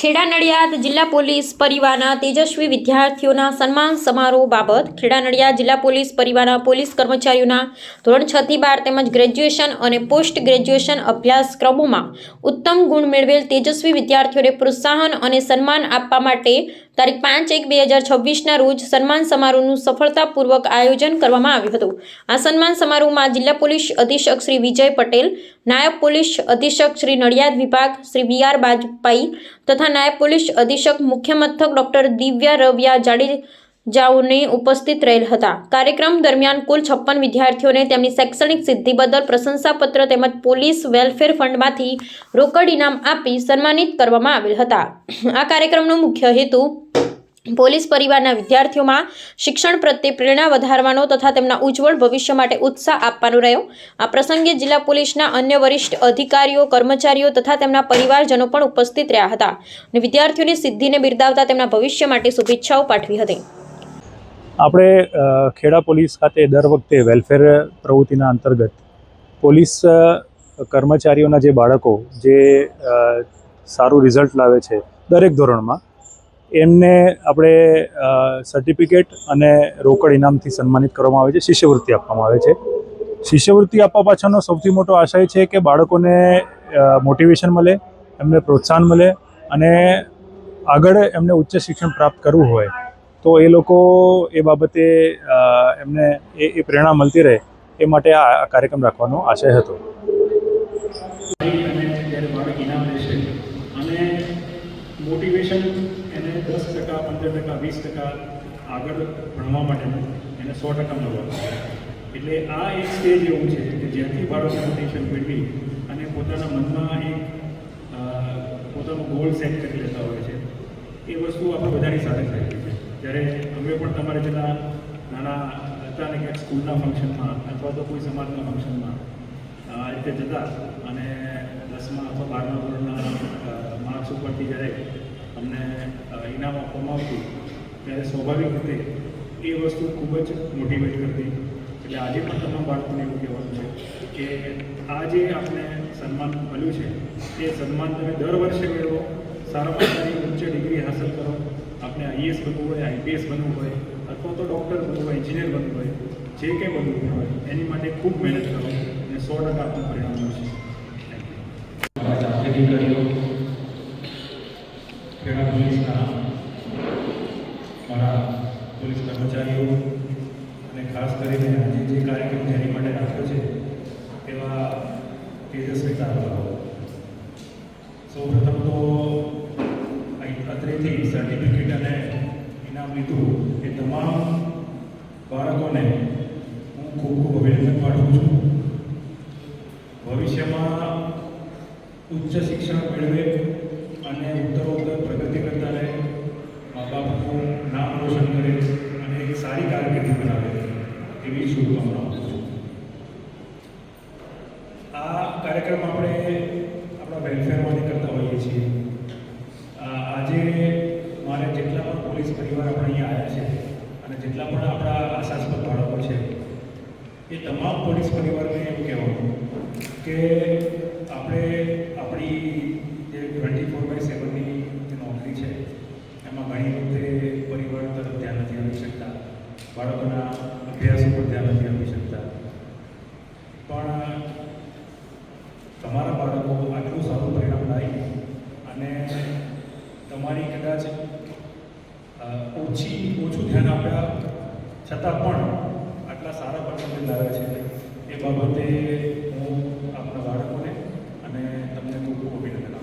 ખેડા નડિયાદ જિલ્લા પોલીસ પરિવારના તેજસ્વી વિદ્યાર્થીઓના સન્માન સમારોહ બાબત ખેડા નડિયાદ જિલ્લા પોલીસ પરિવારના પોલીસ કર્મચારીઓના ધોરણ છ થી બાર તેમજ ગ્રેજ્યુએશન અને પોસ્ટ ગ્રેજ્યુએશન અભ્યાસક્રમોમાં ઉત્તમ ગુણ મેળવેલ તેજસ્વી વિદ્યાર્થીઓને પ્રોત્સાહન અને સન્માન આપવા માટે તારીખ પાંચ એક બે હજાર છવ્વીસના રોજ સન્માન સમારોહનું સફળતાપૂર્વક આયોજન કરવામાં આવ્યું હતું. આ સન્માન સમારોહમાં જિલ્લા પોલીસ અધિક્ષક શ્રી વિજય પટેલ, નાયબ પોલીસ અધિક્ષક શ્રી નડિયાદ વિભાગ શ્રી વી આર બાજપાઈ તથા નાયબ પોલીસ અધિક્ષક મુખ્ય મથક ડોક્ટર દિવ્યા રવિયા જાડેજાઓને ઉપસ્થિત રહેલ હતા. કાર્યક્રમ દરમિયાન કુલ છપ્પન વિદ્યાર્થીઓને તેમની શૈક્ષણિક સિદ્ધિ બદલ પ્રશંસાપત્ર તેમજ પોલીસ વેલફેર ફંડમાંથી રોકડ ઇનામ આપી સન્માનિત કરવામાં આવેલ હતા. આ કાર્યક્રમનો મુખ્ય હેતુ પોલીસ પરિવારના વિદ્યાર્થીઓમાં શિક્ષણ પ્રત્યે પ્રેરણા વધારવાનો તથા તેમના ઉજ્જવળ ભવિષ્ય માટે ઉત્સાહ આપવાનો રહ્યો. આ પ્રસંગે જિલ્લા પોલીસના અન્ય વરિષ્ઠ અધિકારીઓ, કર્મચારીઓ તથા તેમના પરિવારજનો પણ ઉપસ્થિત રહ્યા હતા અને વિદ્યાર્થીઓની સિદ્ધિને બિરદાવતા તેમના ભવિષ્ય માટે શુભેચ્છાઓ પાઠવી હતી. આપણે ખેડા પોલીસ ખાતે દર વખતે વેલફેર પ્રવૃત્તિના અંતર્ગત પોલીસ કર્મચારીઓના જે બાળકો જે સારું રિઝલ્ટ લાવે છે દરેક ધોરણમાં, એમને આપણે સર્ટિફિકેટ અને રોકડ ઇનામથી સન્માનિત કરવામાં આવે છે, શિષ્યવૃત્તિ આપવામાં આવે છે. શિષ્યવૃત્તિ આપવા પાછળનો સૌથી મોટો આશય છે કે બાળકોને મોટિવેશન મળે, એમને પ્રોત્સાહન મળે અને આગળ એમને ઉચ્ચ શિક્ષણ પ્રાપ્ત કરવું હોય. તો એ લોકો એ બાબતે એમને એ એ પ્રેરણા મળતી રહે એ માટે આ કાર્યક્રમ રાખવાનો આશય હતો. મોટિવેશન એને દસ ટકા, પંદર ટકા, વીસ ટકા આગળ ભણવા માટેનું એને સો ટકા મળવાનું એટલે આ એક સ્ટેજ એવું છે કે જ્યાંથી બાળકો મોટિવેશન મેળવી અને પોતાના મનમાં એક પોતાનો ગોલ સેટ કરી લેતા હોય છે. એ વસ્તુ આપણે બધાની સાથે થાય છે. જ્યારે અમે પણ તમારે જેટલા નાના હતા ને ક્યાંક સ્કૂલના ફંક્શનમાં અથવા તો કોઈ સમાજના ફંક્શનમાં આ રીતે જતા અને દસમા અથવા બારમા ધોરણના માર્ક્સ ઉપરથી જ્યારે અમને ઇનામ આપવામાં આવતું, ત્યારે સ્વાભાવિક રીતે એ વસ્તુ ખૂબ જ મોટિવેટ કરતી. એટલે આજે પણ તમામ બાળકોને એવું કહેવાનું છે કે આ જે આપણે સન્માન મળ્યું છે, એ સન્માન તમે દર વર્ષે મેળવો સારામાં સારી ઉચ્ચ ડિગ્રી હાંસલ કરો આપણે આઈએસ બનવું હોય, આઈપીએસ બનવું હોય, અથવા તો ડૉક્ટર બનવું હોય એન્જિનિયર બનવું હોય, જે કંઈ બનવું હોય, એની માટે ખૂબ મહેનત કરો અને સો ટકા આપણું પરિણામ મળશે. ખેડા પોલીસના પોલીસ કર્મચારીઓ અને ખાસ કરીને આજે જે કાર્યક્રમ જેની માટે રાખ્યો છે, એવા તેજસ્વી તારલાઓ સૌ પ્રથમ તો સર્ટિફિકેટ અને ઇનામ લીધું. એ તમામ બાળકોને હું ખૂબ ખૂબ અભિનંદન પાઠવું છું. ભવિષ્યમાં ઉચ્ચ શિક્ષણ મેળવે અને ઉત્તરોત્તર પ્રગતિ કરતા રહે મા બાપનું નામ રોશન કરે અને એક સારી કારકિર્દી બનાવે, એવી શુભકામનાઓ છું આ કાર્યક્રમ આપણે આપણા વેલફેર માટે કરતા હોઈએ છીએ આ આજે મારે જેટલા પણ પોલીસ પરિવાર આપણે અહીંયા આવ્યા છે અને જેટલા પણ આપણા આશાસ્પદ બાળકો છે, એ તમામ પોલીસ પરિવારને એમ કહેવાનું કે આપણે આપણી જે ટ્વેન્ટી ફોર બાય સેવનની જે નોકરી છે, એમાં ઘણી વખતે પરિવાર તરફ ધ્યાન નથી આપી શકતા, બાળકોના અભ્યાસ ઉપર ધ્યાન નથી આપી શકતા. પણ તમારા બાળકો આટલું સારું પરિણામ લાવી અને તમારી કદાચ ઓછી, ઓછું ધ્યાન આપ્યા છતાં પણ આટલા સારા પરફોર્મન્સ લાવે છે. એ બાબતે હું આપણા બાળકોને અને તમને ખૂબ ખૂબ અભિનંદન